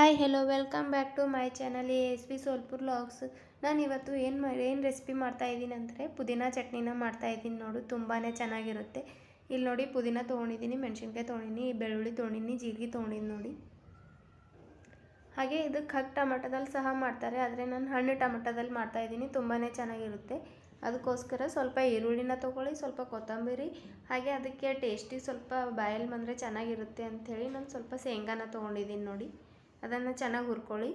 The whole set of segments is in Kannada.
Hi hello welcome back to my channel S B Solapur vlogs ನಾನು ಇವತ್ತು ಏನು ಮಾಡಿ ಏನು ರೆಸಿಪಿ ಮಾಡ್ತಾ ಇದ್ದೀನಿ ಅಂದರೆ ಪುದೀನ ಚಟ್ನಿನ ಮಾಡ್ತಾ ಇದ್ದೀನಿ ನೋಡು ತುಂಬಾ ಚೆನ್ನಾಗಿರುತ್ತೆ. ಇಲ್ಲಿ ನೋಡಿ, ಪುದೀನ ತೊಗೊಂಡಿದ್ದೀನಿ, ಮೆಣಸಿನ್ಕಾಯಿ ತೊಗೊಂಡಿನಿ ಬೆಳ್ಳುಳ್ಳಿ ತೊಗೊಂಡಿನಿ ಜೀರಿಗೆ ತೊಗೊಂಡಿನಿ ನೋಡಿ. ಹಾಗೆ ಇದಕ್ಕೆ ಹತ್ತು ಟಮಟದಲ್ಲಿ ಸಹ ಮಾಡ್ತಾರೆ, ಆದರೆ ನಾನು ಹಣ್ಣು ಟಮಟದಲ್ಲಿ ಮಾಡ್ತಾ ಇದ್ದೀನಿ ತುಂಬಾ ಚೆನ್ನಾಗಿರುತ್ತೆ. ಅದಕ್ಕೋಸ್ಕರ ಸ್ವಲ್ಪ ಈರುಳ್ಳಿನ ತೊಗೊಳ್ಳಿ, ಸ್ವಲ್ಪ ಕೊತ್ತಂಬರಿ, ಹಾಗೆ ಅದಕ್ಕೆ ಟೇಸ್ಟಿ ಸ್ವಲ್ಪ ಬಾಯಲ್ಲಿ ಬಂದರೆ ಚೆನ್ನಾಗಿರುತ್ತೆ ಅಂಥೇಳಿ ನಾನು ಸ್ವಲ್ಪ ಶೇಂಗಾನ ತೊಗೊಂಡಿದ್ದೀನಿ ನೋಡಿ. ಅದನ್ನು ಚೆನ್ನಾಗಿ ಹುರ್ಕೊಳ್ಳಿ.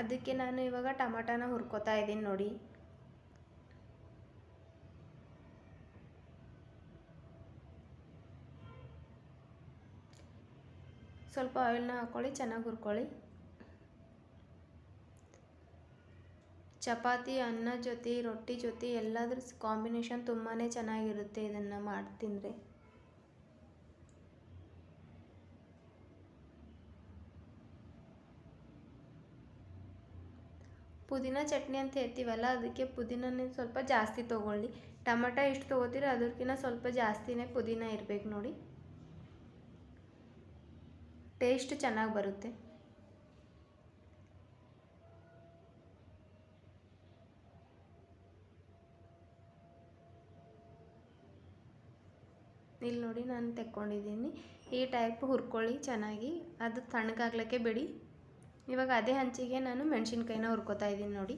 ಅದಕ್ಕೆ ನಾನು ಇವಾಗ ಟಮಾಟಾನ ಹುರ್ಕೋತಾ ಇದ್ದೀನಿ ನೋಡಿ. ಸ್ವಲ್ಪ ಆಯಿಲ್ನ ಹಾಕ್ಕೊಳ್ಳಿ ಚೆನ್ನಾಗಿ ಹುರ್ಕೊಳ್ಳಿ. ಚಪಾತಿ, ಅನ್ನ ಜೊತೆ, ರೊಟ್ಟಿ ಜೊತೆ ಎಲ್ಲದ್ರ ಕಾಂಬಿನೇಷನ್ ತುಂಬಾ ಚೆನ್ನಾಗಿರುತ್ತೆ ಇದನ್ನು ಮಾಡಿ ತಿಂದರೆ ಪುದೀನ ಚಟ್ನಿ ಅಂತ ಹೇಳ್ತೀವಲ್ಲ, ಅದಕ್ಕೆ ಪುದೀನ ಸ್ವಲ್ಪ ಜಾಸ್ತಿ ತೊಗೊಳ್ಳಿ. ಟೊಮೆಟೊ ಎಷ್ಟು ತೊಗೋತೀರ ಅದಕ್ಕಿಂತ ಸ್ವಲ್ಪ ಜಾಸ್ತಿನೇ ಪುದೀನ ಇರಬೇಕು ನೋಡಿ. ಟೇಸ್ಟ್ ಚೆನ್ನಾಗಿ ಬರುತ್ತೆ. ಇಲ್ಲಿ ನೋಡಿ ನಾನು ತೆಕ್ಕೊಂಡಿದ್ದೀನಿ. ಈ ಟೈಪ್ ಹುರ್ಕೊಳ್ಳಿ ಚೆನ್ನಾಗಿ. ಅದು ತಣ್ಣಗಾಗ್ಲಿಕ್ಕೆ ಬಿಡಿ. ಇವಾಗ ಅದೇ ಹಂಚಿಗೆ ನಾನು ಮೆಣಸಿನ್ಕಾಯಿನ ಹುರ್ಕೋತಾ ಇದ್ದೀನಿ ನೋಡಿ.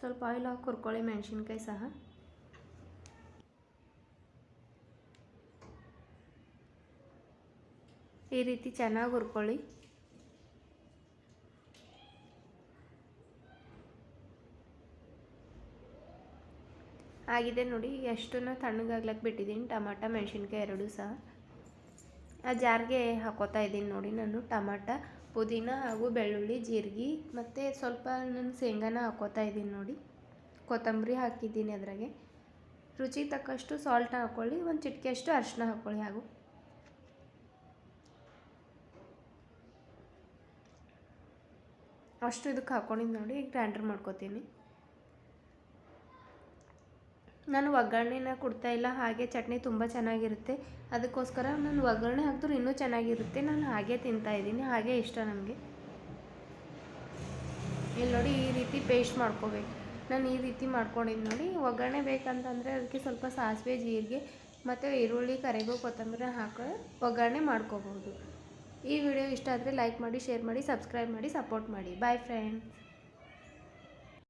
ಸ್ವಲ್ಪ ಆಯಿಲ್ ಹಾಕಿ ಹುರ್ಕೊಳ್ಳಿ ಮೆಣಸಿನ್ಕಾಯಿ ಸಹ. ಈ ರೀತಿ ಚೆನ್ನಾಗಿ ಹುರ್ಕೊಳ್ಳಿ. ಆಗಿದೆ ನೋಡಿ, ಎಷ್ಟನ್ನು ತಣ್ಣಗಾಗ್ಲಕ್ಕೆ ಬಿಟ್ಟಿದ್ದೀನಿ. ಟಮಾಟ, ಮೆಣಸಿನ್ಕಾಯಿ ಎರಡೂ ಸಹ. ಆ ಜಾರ್ಗೆ ಹಾಕೋತಾ ಇದ್ದೀನಿ ನೋಡಿ ನಾನು. ಟಮಾಟ, ಪುದೀನ ಹಾಗೂ ಬೆಳ್ಳುಳ್ಳಿ, ಜೀರಿಗೆ ಮತ್ತು ಸ್ವಲ್ಪ ನಾನು ಶೇಂಗಾನ ಹಾಕೋತಾ ಇದ್ದೀನಿ ನೋಡಿ. ಕೊತ್ತಂಬರಿ ಹಾಕಿದ್ದೀನಿ ಅದ್ರಾಗೆ. ರುಚಿಗೆ ತಕ್ಕಷ್ಟು ಸಾಲ್ಟ್ ಹಾಕ್ಕೊಳ್ಳಿ ಒಂದು ಚಿಟಿಕೆಯಷ್ಟು ಅರಿಶಿನ ಹಾಕ್ಕೊಳ್ಳಿ ಹಾಗೂ. ಅಷ್ಟು ಇದಕ್ಕೆ ಹಾಕ್ಕೊಂಡಿದ್ದು ನೋಡಿ ಗ್ರ್ಯಾಂಡರ್ ಮಾಡ್ಕೊತೀನಿ. ನಾನು ಒಗ್ಗರಣೆನ ಕೊಡ್ತಾ ಇಲ್ಲ, ಹಾಗೆ ಚಟ್ನಿ ತುಂಬ ಚೆನ್ನಾಗಿರುತ್ತೆ. ಅದಕ್ಕೋಸ್ಕರ ನಾನು ಒಗ್ಗರಣೆ ಹಾಕಿದ್ರು ಇನ್ನೂ ಚೆನ್ನಾಗಿರುತ್ತೆ. ನಾನು ಹಾಗೆ ತಿಂತಾ ಇದ್ದೀನಿ, ಹಾಗೆ ಇಷ್ಟ ನನಗೆ ಇಲ್ಲಿ ನೋಡಿ ಈ ರೀತಿ ಪೇಸ್ಟ್ ಮಾಡ್ಕೋಬೇಕು. ನಾನು ಈ ರೀತಿ ಮಾಡ್ಕೊಂಡಿದ್ದು ನೋಡಿ. ಒಗ್ಗರಣೆ ಬೇಕಂತಂದರೆ ಅದಕ್ಕೆ ಸ್ವಲ್ಪ ಸಾಸಿವೆ, ಜೀರಿಗೆ ಮತ್ತು ಈರುಳ್ಳಿ, ಕರಿಬೇವು, ಕೊತ್ತಂಬರಿ ಹಾಕಿ ಒಗ್ಗರಣೆ ಮಾಡ್ಕೋಬೋದು ಈ ವಿಡಿಯೋ ಇಷ್ಟ ಆದರೆ ಲೈಕ್ ಮಾಡಿ, ಶೇರ್ ಮಾಡಿ, ಸಬ್ಸ್ಕ್ರೈಬ್ ಮಾಡಿ, ಸಪೋರ್ಟ್ ಮಾಡಿ. Bye friends